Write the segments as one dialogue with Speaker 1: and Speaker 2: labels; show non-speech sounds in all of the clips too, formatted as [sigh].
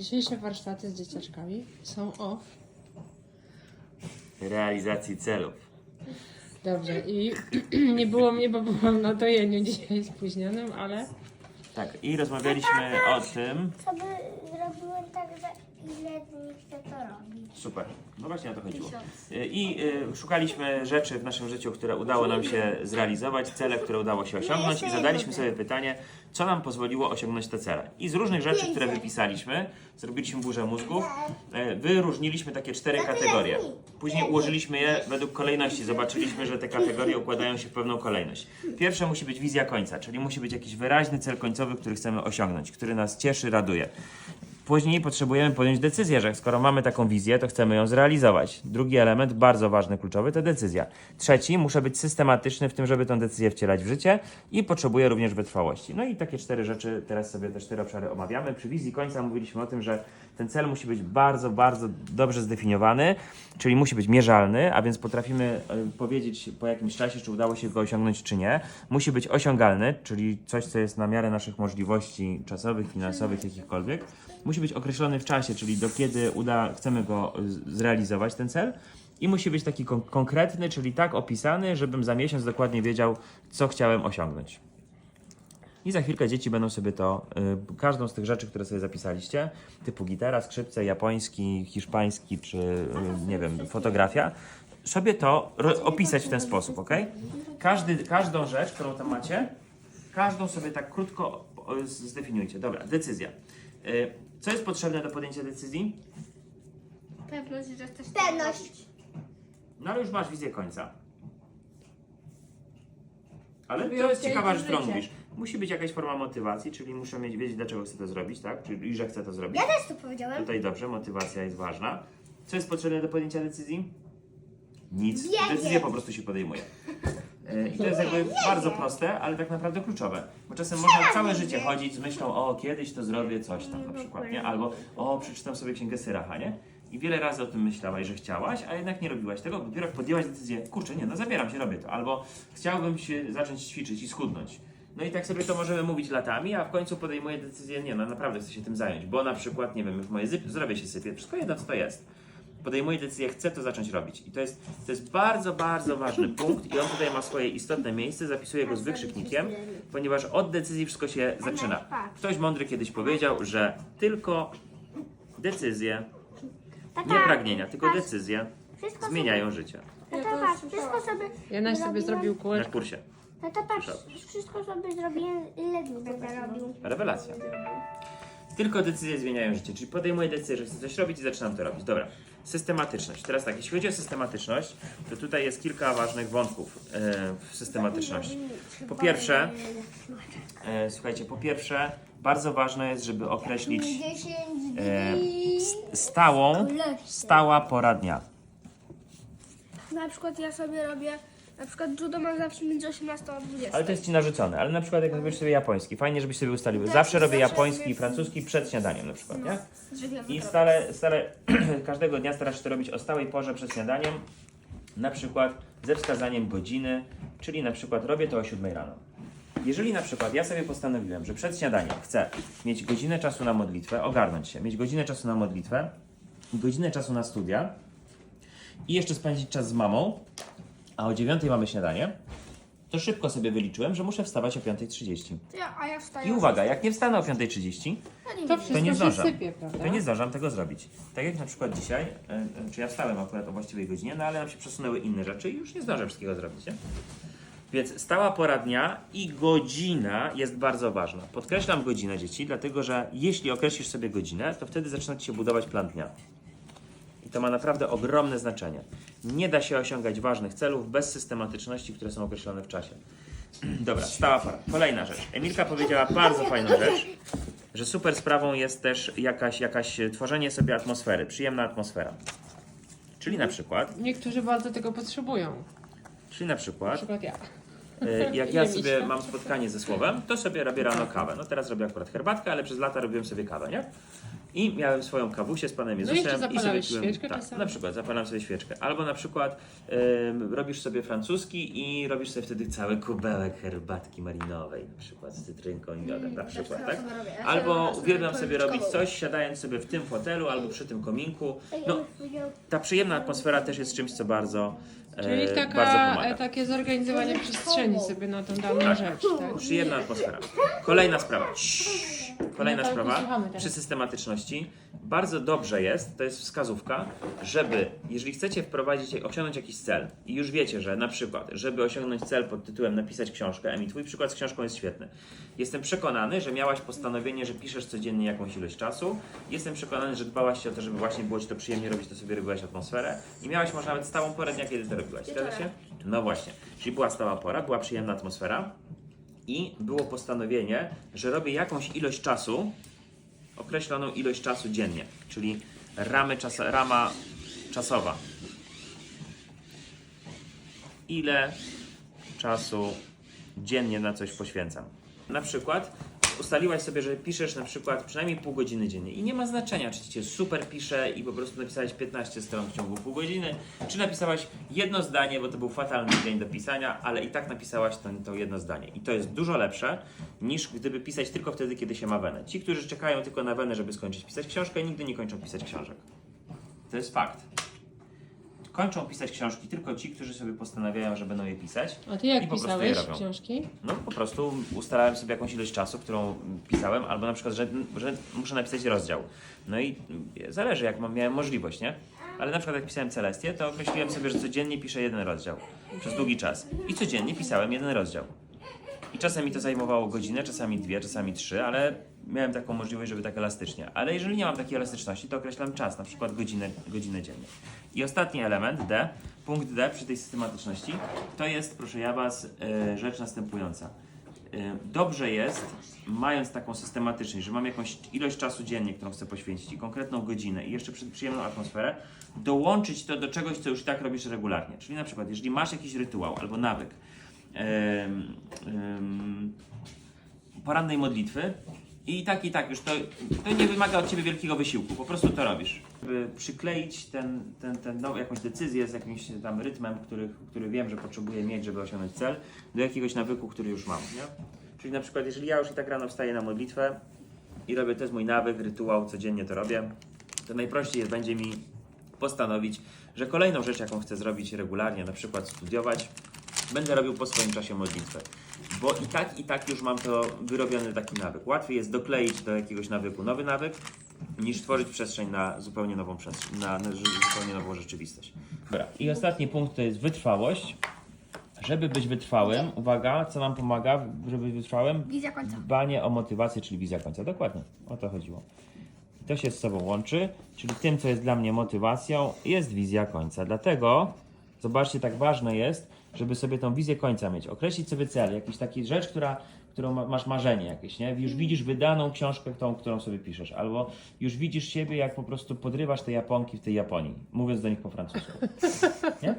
Speaker 1: Dzisiejsze warsztaty z dzieciaczkami są o...
Speaker 2: Realizacji celów.
Speaker 1: Dobrze, i [clears throat] nie było mnie, bo byłam na dojeniu dzisiaj spóźnionym, ale
Speaker 2: Tak, i rozmawialiśmy o tym.
Speaker 3: sobie zrobiłem tak, że ile dni chcę to robić.
Speaker 2: Super, no właśnie o to chodziło. Y, I y, szukaliśmy rzeczy w naszym życiu, które udało nam się zrealizować, cele, które udało się osiągnąć i zadaliśmy sobie pytanie, co nam pozwoliło osiągnąć te cele. I z różnych rzeczy, które wypisaliśmy, zrobiliśmy burzę mózgów, y, wyróżniliśmy takie cztery kategorie. Później ułożyliśmy je według kolejności. Zobaczyliśmy, że te kategorie układają się w pewną kolejność. Pierwsze musi być wizja końca, czyli musi być jakiś wyraźny cel końcowy, który chcemy osiągnąć, który nas cieszy, raduje. Później potrzebujemy podjąć decyzję, że skoro mamy taką wizję, to chcemy ją zrealizować. Drugi element, bardzo ważny, kluczowy, to decyzja. Trzeci, muszę być systematyczny w tym, żeby tę decyzję wcielać w życie i potrzebuję również wytrwałości. No i takie cztery rzeczy, teraz sobie te cztery obszary omawiamy. Przy wizji końca mówiliśmy o tym, że ten cel musi być bardzo, bardzo dobrze zdefiniowany, czyli musi być mierzalny, a więc potrafimy e, powiedzieć po jakimś czasie, czy udało się go osiągnąć, czy nie. Musi być osiągalny, czyli coś, co jest na miarę naszych możliwości czasowych, finansowych, jakichkolwiek. Musi być określony w czasie, czyli do kiedy uda, chcemy go zrealizować, ten cel. I musi być taki kon- konkretny, czyli tak opisany, żebym za miesiąc dokładnie wiedział, co chciałem osiągnąć. I za chwilkę dzieci będą sobie to, y, każdą z tych rzeczy, które sobie zapisaliście, typu gitara, skrzypce, japoński, hiszpański, czy y, nie wiem, fotografia, sobie to opisać w ten sposób, ok? Każdy, każdą rzecz, którą tam macie, każdą sobie tak krótko zdefiniujcie. Dobra, decyzja. Y, Co jest potrzebne do podjęcia decyzji?
Speaker 4: Pewność, że chcesz
Speaker 3: Pewność.
Speaker 2: No ale już masz wizję końca. Ale to jest ciekawa rzecz, którą mówisz. Musi być jakaś forma motywacji, czyli muszę mieć wiedzieć, dlaczego chcę to zrobić, tak? Czyli że chcę to zrobić.
Speaker 3: Ja też to powiedziałem.
Speaker 2: Tutaj dobrze, motywacja jest ważna. Co jest potrzebne do podjęcia decyzji? Nic.
Speaker 3: Wiedzieć.
Speaker 2: Decyzję po prostu się podejmuje. E, I to jest jakby bardzo proste, ale tak naprawdę kluczowe. Bo czasem można całe życie chodzić z myślą, o kiedyś to zrobię coś tam na przykład, nie? Albo o przeczytam sobie księgę Syracha, nie? I wiele razy o tym myślałaś, że chciałaś, a jednak nie robiłaś tego, bo dopiero jak podjęłaś decyzję, kurczę, nie, no zabieram się, robię to. Albo chciałbym się zacząć ćwiczyć i schudnąć. No i tak sobie to możemy mówić latami, a w końcu podejmuję decyzję, nie no naprawdę chcę się tym zająć, bo na przykład, nie wiem, już moje zyp- zdrowie się sypie, wszystko jedno co to jest. Podejmuję decyzję, chcę to zacząć robić. I to jest, to jest bardzo, bardzo ważny [laughs] punkt i on tutaj ma swoje istotne miejsce, zapisuję go z wykrzyknikiem, ponieważ od decyzji wszystko się zaczyna. Ktoś mądry kiedyś powiedział, że tylko decyzje, nie pragnienia, tylko decyzje zmieniają życie.
Speaker 3: No to patrz, wszystko sobie
Speaker 1: Janek sobie zrobił
Speaker 2: Na
Speaker 1: kółeczko.
Speaker 2: kursie.
Speaker 3: No to patrz, wszystko sobie zrobiłem, ile dni będę robił.
Speaker 2: Rewelacja. Tylko decyzje zmieniają życie, czyli podejmuję decyzję, że chcę coś robić i zaczynam to robić. Dobra. Systematyczność. Teraz tak, jeśli chodzi o systematyczność, to tutaj jest kilka ważnych wątków e, w systematyczności. Po pierwsze, e, słuchajcie, po pierwsze, bardzo ważne jest, żeby określić
Speaker 3: 10
Speaker 2: e, stałą, stała pora dnia.
Speaker 4: Na przykład ja sobie robię, na przykład judo mam zawsze między 18 a 20.
Speaker 2: Ale to jest ci narzucone. Ale na przykład jak robisz sobie japoński, fajnie, żebyś sobie ustalił. Zawsze robię japoński i francuski przed śniadaniem na przykład, nie?
Speaker 4: Wiem,
Speaker 2: I stale, stale [clears throat] każdego dnia starasz się to robić o stałej porze przed śniadaniem, na przykład ze wskazaniem godziny, czyli na przykład robię to o 7 rano. Jeżeli na przykład ja sobie postanowiłem, że przed śniadaniem chcę mieć godzinę czasu na modlitwę, ogarnąć się, mieć godzinę czasu na modlitwę, godzinę czasu na studia i jeszcze spędzić czas z mamą, a o 9 mamy śniadanie, to szybko sobie wyliczyłem, że muszę wstawać o 5.30.
Speaker 4: ja, a ja wstaję.
Speaker 2: I uwaga, jak nie wstanę o 5.30,
Speaker 1: To
Speaker 2: to
Speaker 1: wszystko
Speaker 2: nie
Speaker 1: się
Speaker 2: zdążam.
Speaker 1: sypie, prawda?
Speaker 2: To nie zdążam tego zrobić. Tak jak na przykład dzisiaj, e, e, czy ja wstałem akurat o właściwej godzinie, no ale nam się przesunęły inne rzeczy i już nie zdążę wszystkiego zrobić. Nie? Więc stała pora dnia i godzina jest bardzo ważna. Podkreślam godzinę dzieci, dlatego że jeśli określisz sobie godzinę, to wtedy zaczyna ci się budować plan dnia. I to ma naprawdę ogromne znaczenie. Nie da się osiągać ważnych celów bez systematyczności, które są określone w czasie. [clears throat] Dobra, stała pora. Kolejna rzecz. Emilka powiedziała bardzo fajną rzecz, że super sprawą jest też jakaś, jakaś e, tworzenie sobie atmosfery, przyjemna atmosfera. Czyli na przykład,
Speaker 1: Niektórzy bardzo tego potrzebują.
Speaker 2: czyli na
Speaker 1: Na
Speaker 2: przykład
Speaker 1: przykład ja.
Speaker 2: E, Jak ja sobie mam spotkanie ze słowem, to sobie robię rano kawę. No teraz robię akurat herbatkę, ale przez lata robiłem sobie kawę, nie? I miałem swoją kawusię z Panem
Speaker 1: No i
Speaker 2: Jezusem.
Speaker 1: jeszcze
Speaker 2: i sobie piłem,
Speaker 1: świeczkę
Speaker 2: tak,
Speaker 1: czasami?
Speaker 2: na przykład zapalam sobie świeczkę. Albo na przykład robisz sobie francuski i robisz sobie wtedy cały kubełek herbatki malinowej, na przykład z cytrynką i miodem, na przykład, tak? Albo uwielbiam sobie robić coś, siadając sobie w tym fotelu albo przy tym kominku. No, ta przyjemna atmosfera też jest czymś, co bardzo, e,
Speaker 1: Czyli
Speaker 2: bardzo
Speaker 1: taka,
Speaker 2: pomaga.
Speaker 1: e, takie zorganizowanie przestrzeni sobie na tą daną
Speaker 2: Tak.
Speaker 1: rzecz, tak?
Speaker 2: Przyjemna atmosfera. Kolejna sprawa. Ciii. Kolejna sprawa
Speaker 1: słuchamy teraz.
Speaker 2: przy systematyczności. Bardzo dobrze jest, to jest wskazówka, żeby, jeżeli chcecie wprowadzić, osiągnąć jakiś cel i już wiecie, że na przykład, żeby osiągnąć cel pod tytułem napisać książkę, Emi, twój przykład z książką jest świetny. Jestem przekonany, że miałaś postanowienie, że piszesz codziennie jakąś ilość czasu. Jestem przekonany, że dbałaś o to, żeby właśnie było Ci to przyjemnie robić, to sobie robiłaś atmosferę i miałaś może nawet stałą porę dnia, kiedy to robiłaś. Zgadza się? No właśnie. Czyli była stała pora, była przyjemna atmosfera i było postanowienie, że robię jakąś ilość czasu, określoną ilość czasu dziennie, czyli ramy czasa, rama czasowa. Ile czasu dziennie na coś poświęcam? Na przykład ustaliłaś sobie, że piszesz na przykład przynajmniej pół godziny dziennie i nie ma znaczenia, czy ci się super pisze i po prostu napisałeś 15 stron w ciągu pół godziny, czy napisałaś jedno zdanie, bo to był fatalny dzień do pisania, ale i tak napisałaś to, to jedno zdanie. I to jest dużo lepsze niż gdyby pisać tylko wtedy, kiedy się ma wenę. Ci, którzy czekają tylko na wenę, żeby skończyć pisać książkę, nigdy nie kończą pisać książek. To jest fakt. Kończą pisać książki tylko ci, którzy sobie postanawiają, że będą je pisać.
Speaker 1: A ty
Speaker 2: I
Speaker 1: jak
Speaker 2: po prostu
Speaker 1: pisałeś
Speaker 2: je robią.
Speaker 1: książki?
Speaker 2: No po prostu ustalałem sobie jakąś ilość czasu, którą pisałem, albo na przykład, że, że muszę napisać rozdział. No i zależy, jak mam, miałem możliwość, nie? Ale na przykład jak pisałem Celestię, to określiłem sobie, że codziennie piszę jeden rozdział przez długi czas. I codziennie pisałem jeden rozdział. I czasem mi to zajmowało godzinę, czasami dwie, czasami trzy, ale miałem taką możliwość, żeby tak elastycznie. Ale jeżeli nie mam takiej elastyczności, to określam czas, na przykład godzinę, godzinę dziennie. I ostatni element, D, punkt D przy tej systematyczności, to jest, proszę ja Was, e, rzecz następująca. E, Dobrze jest, mając taką systematyczność, że mam jakąś ilość czasu dziennie, którą chcę poświęcić i konkretną godzinę i jeszcze przy- przyjemną atmosferę, dołączyć to do czegoś, co już i tak robisz regularnie. Czyli na przykład, jeżeli masz jakiś rytuał albo nawyk, porannej modlitwy i tak i tak już to, to nie wymaga od Ciebie wielkiego wysiłku, po prostu to robisz. Przykleić ten, ten, ten no, jakąś decyzję z jakimś tam rytmem, który, który wiem, że potrzebuję mieć, żeby osiągnąć cel, do jakiegoś nawyku, który już mam, nie? Czyli na przykład, jeżeli ja już i tak rano wstaję na modlitwę i robię, to jest mój nawyk, rytuał, codziennie to robię, to najprościej będzie mi postanowić, że kolejną rzecz, jaką chcę zrobić regularnie, na przykład studiować, będę robił po swoim czasie modlitwę. Bo i tak, i tak już mam to wyrobiony taki nawyk. Łatwiej jest dokleić do jakiegoś nawyku nowy nawyk, niż tworzyć przestrzeń na zupełnie nową przestrzeń, na, na zupełnie nową rzeczywistość. Dobra. I ostatni punkt to jest wytrwałość. Żeby być wytrwałym, uwaga, co nam pomaga, żeby być wytrwałym?
Speaker 4: Wizja końca.
Speaker 2: Dbanie o motywację, czyli wizja końca. Dokładnie, o to chodziło. I to się z sobą łączy, czyli tym, co jest dla mnie motywacją, jest wizja końca. Dlatego, zobaczcie, tak ważne jest, żeby sobie tą wizję końca mieć. Określić sobie cel, jakiś taki rzecz, która, którą ma, masz marzenie jakieś, nie? Już widzisz wydaną książkę, tą, którą sobie piszesz, albo już widzisz siebie, jak po prostu podrywasz te Japonki w tej Japonii, mówiąc do nich po francusku. [laughs] Nie?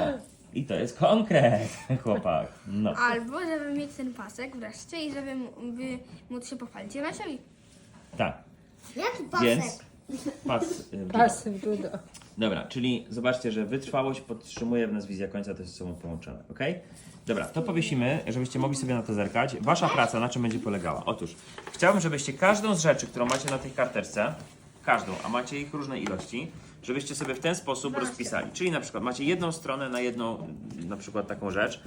Speaker 2: O. I to jest konkret, [laughs] chłopak. No.
Speaker 4: Albo żeby mieć ten pasek wreszcie i żeby by móc się pochwalić Janasiami.
Speaker 2: Tak.
Speaker 3: Jaki pasek?
Speaker 2: Więc pas. y,
Speaker 1: Pasy, judo.
Speaker 2: Dobra, czyli zobaczcie, że wytrwałość podtrzymuje w nas wizja końca, to jest ze sobą połączone, ok? Dobra, to powiesimy, żebyście mogli sobie na to zerkać. Wasza praca na czym będzie polegała? Otóż, chciałbym, żebyście każdą z rzeczy, którą macie na tej karteczce, każdą, a macie ich różne ilości, żebyście sobie w ten sposób rozpisali. Czyli na przykład macie jedną stronę na jedną, na przykład taką rzecz,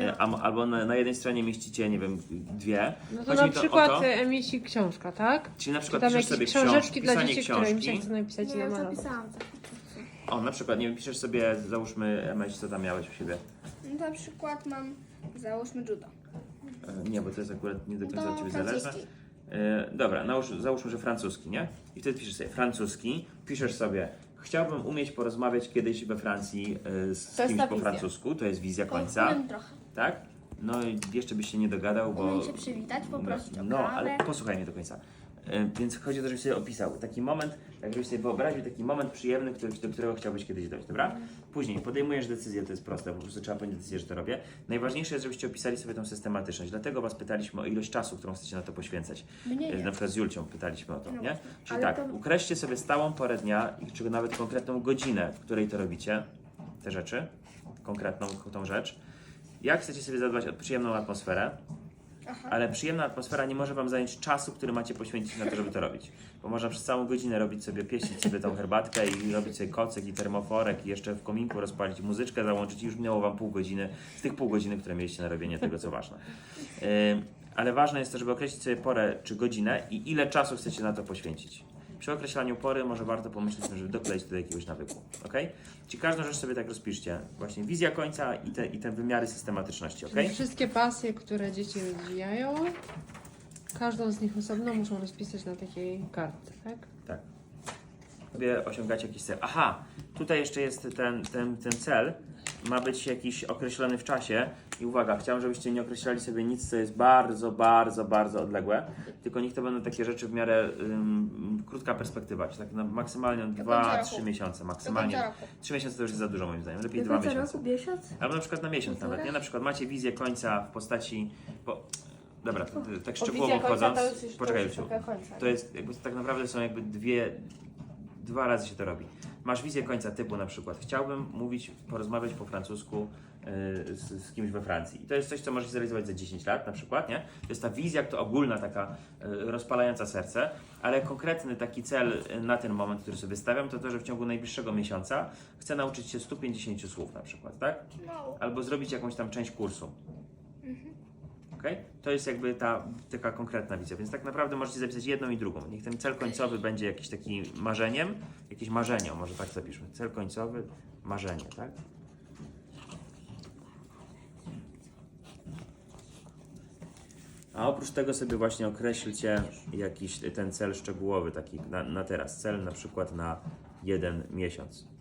Speaker 2: e, a, albo na, na jednej stronie mieścicie, nie wiem, dwie.
Speaker 1: No to
Speaker 2: Chodzi
Speaker 1: na
Speaker 2: mi o
Speaker 1: przykład
Speaker 2: to,
Speaker 1: e, Emisi książka, tak?
Speaker 2: czyli na
Speaker 1: Czy
Speaker 2: przykład
Speaker 1: tam
Speaker 2: piszesz
Speaker 1: jakieś
Speaker 2: sobie książki,
Speaker 1: książeczki dla
Speaker 2: pisanie
Speaker 1: dzieci, które im się
Speaker 2: książki.
Speaker 1: chce napisać namalować.
Speaker 3: zapisałam.
Speaker 2: O, na przykład, nie wiem, piszesz sobie, załóżmy, Emeś, co tam miałeś u siebie.
Speaker 4: No, na przykład mam, załóżmy judo.
Speaker 2: E, Nie, bo to jest akurat nie do końca od Ciebie zależne.
Speaker 3: francuski.
Speaker 2: E, dobra, nałóż, załóżmy, że francuski, nie? I wtedy piszesz sobie francuski, piszesz sobie chciałbym umieć porozmawiać kiedyś we Francji e, z
Speaker 1: To jest
Speaker 2: kimś
Speaker 1: ta
Speaker 2: po
Speaker 1: wizja.
Speaker 2: francusku, to jest wizja końca,
Speaker 4: Powiem trochę.
Speaker 2: tak? No i jeszcze byś się nie dogadał, bo...
Speaker 4: Umiem się przywitać, poprosić o
Speaker 2: No,
Speaker 4: kawę.
Speaker 2: ale posłuchaj mnie do końca. E, Więc chodzi o to, żebyś sobie opisał taki moment, tak żebyś sobie wyobraził taki moment przyjemny, który, do którego chciałbyś kiedyś dojść, dobra? Później podejmujesz decyzję, to jest proste, po prostu trzeba podjąć decyzję, że to robię. Najważniejsze jest, żebyście opisali sobie tą systematyczność, dlatego Was pytaliśmy o ilość czasu, którą chcecie na to poświęcać.
Speaker 4: Mnie
Speaker 2: E,
Speaker 4: nie.
Speaker 2: Na przykład z Julcią pytaliśmy o to,
Speaker 4: No
Speaker 2: nie?
Speaker 4: właśnie.
Speaker 2: Czyli
Speaker 4: Ale
Speaker 2: tak,
Speaker 4: to-
Speaker 2: ukreślcie sobie stałą porę dnia, czy nawet konkretną godzinę, w której to robicie, te rzeczy, konkretną tą rzecz. Jak chcecie sobie zadbać o przyjemną atmosferę, Ale przyjemna atmosfera nie może Wam zająć czasu, który macie poświęcić na to, żeby to robić. Bo można przez całą godzinę robić sobie, pieścić sobie tą herbatkę i robić sobie kocyk i termoforek i jeszcze w kominku rozpalić muzyczkę, załączyć i już minęło Wam pół godziny z tych pół godziny, które mieliście na robienie tego, co ważne. Ale ważne jest to, żeby określić sobie porę czy godzinę i ile czasu chcecie na to poświęcić. Przy określaniu pory może warto pomyśleć, żeby dokleić do jakiegoś nawyku. ok? Czyli każdą rzecz sobie tak rozpiszcie. Właśnie wizja końca i te, i te wymiary systematyczności. ok?
Speaker 1: Czyli wszystkie pasje, które dzieci rozwijają, każdą z nich osobno muszą rozpisać na takiej kartce, tak?
Speaker 2: Tak. Sobie osiągacie jakiś cel. Aha, tutaj jeszcze jest ten, ten, ten cel. Ma być jakiś określony w czasie. I uwaga, chciałem, żebyście nie określali sobie nic, co jest bardzo, bardzo, bardzo odległe. Tylko niech to będą takie rzeczy w miarę ym, krótka perspektywa. Czyli tak na maksymalnie
Speaker 4: końca
Speaker 2: 2-3
Speaker 4: roku.
Speaker 2: miesiące.
Speaker 4: Do
Speaker 2: Maksymalnie.
Speaker 4: końca roku.
Speaker 2: 3 miesiące to już jest za dużo moim zdaniem. Lepiej
Speaker 4: Do
Speaker 2: 2
Speaker 4: końca
Speaker 2: miesiące.
Speaker 4: roku miesiąc?
Speaker 2: Albo na przykład na miesiąc
Speaker 4: Półtora?
Speaker 2: nawet, nie? Na przykład macie wizję końca w postaci. Bo, dobra, to, tak szczegółowo
Speaker 1: końca
Speaker 2: wchodząc.
Speaker 1: to już- to
Speaker 2: Poczekaj,
Speaker 1: końca.
Speaker 2: To jest jakby tak naprawdę są jakby dwie. Dwa razy się to robi. Masz wizję końca typu na przykład. Chciałbym mówić, porozmawiać po francusku yy, z, z kimś we Francji. I to jest coś, co możesz zrealizować za 10 lat na przykład, nie? To jest ta wizja, to ogólna taka yy, rozpalająca serce, ale konkretny taki cel yy, na ten moment, który sobie stawiam, to to, że w ciągu najbliższego miesiąca chcę nauczyć się 150 słów na przykład, tak?
Speaker 4: No.
Speaker 2: albo zrobić jakąś tam część kursu. Okay? To jest jakby ta taka konkretna wizja, więc tak naprawdę możecie zapisać jedną i drugą. Niech ten cel końcowy będzie jakiś taki marzeniem, jakieś marzenie, może tak zapiszmy. Cel końcowy, marzenie, tak? A oprócz tego sobie właśnie określcie jakiś ten cel szczegółowy, taki na, na teraz. Cel na przykład na jeden miesiąc.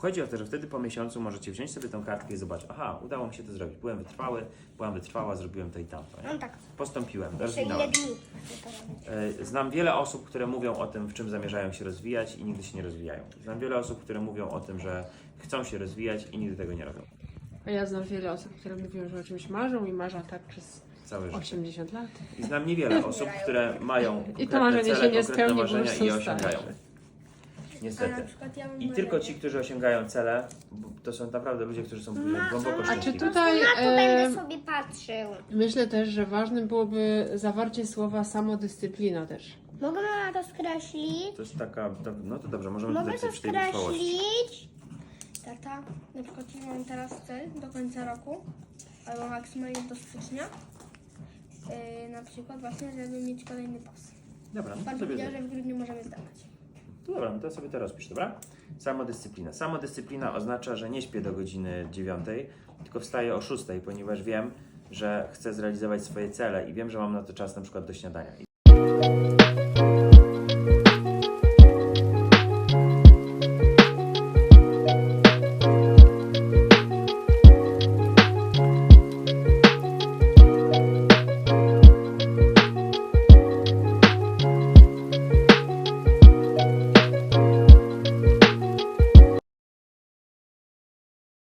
Speaker 2: Chodzi o to, że wtedy po miesiącu możecie wziąć sobie tą kartkę i zobaczyć, aha, udało mi się to zrobić. Byłem wytrwały, byłam wytrwała, zrobiłem to i tamto. Nie?
Speaker 3: No tak.
Speaker 2: Postąpiłem, rozwinąłem. E, Znam wiele osób, które mówią o tym, w czym zamierzają się rozwijać i nigdy się nie rozwijają. Znam wiele osób, które mówią o tym, że chcą się rozwijać i nigdy tego nie robią.
Speaker 1: A ja znam wiele osób, które mówią, że o czymś marzą i marzą tak przez
Speaker 2: Całe życie.
Speaker 1: 80 lat.
Speaker 2: I znam niewiele osób, które mają
Speaker 1: I to marzenie
Speaker 2: cele,
Speaker 1: się nie
Speaker 2: konkretne
Speaker 1: spełni, bo
Speaker 2: marzenia
Speaker 1: już
Speaker 2: i je osiągają.
Speaker 1: Starsze.
Speaker 4: A na
Speaker 2: Niestety.
Speaker 4: przykład ja mam
Speaker 2: I tylko ci, którzy osiągają cele, bo to są naprawdę ludzie, którzy są głęboko
Speaker 1: A czy
Speaker 2: szczęśliwi.
Speaker 1: tutaj
Speaker 3: Na to
Speaker 1: e,
Speaker 3: będę sobie patrzył.
Speaker 1: myślę też, że ważnym byłoby zawarcie słowa samodyscyplina też.
Speaker 3: Mogę mama to skreślić?
Speaker 2: To jest taka, to, no to dobrze, możemy
Speaker 3: Mogę
Speaker 2: tutaj
Speaker 3: to
Speaker 2: przy tej wytrwałości.
Speaker 3: skreślić?
Speaker 4: Tata, na przykład ja mam teraz cel do końca roku, albo maksymalnie do stycznia. Yy, na przykład właśnie, żeby mieć kolejny pas.
Speaker 2: Dobra, no to
Speaker 4: powiedział, że w grudniu możemy zdawać.
Speaker 2: Dobra, no to sobie to rozpisz, dobra? Samodyscyplina. Samodyscyplina oznacza, że nie śpię do godziny 9, tylko wstaję o 6, ponieważ wiem, że chcę zrealizować swoje cele i wiem, że mam na to czas na przykład do śniadania.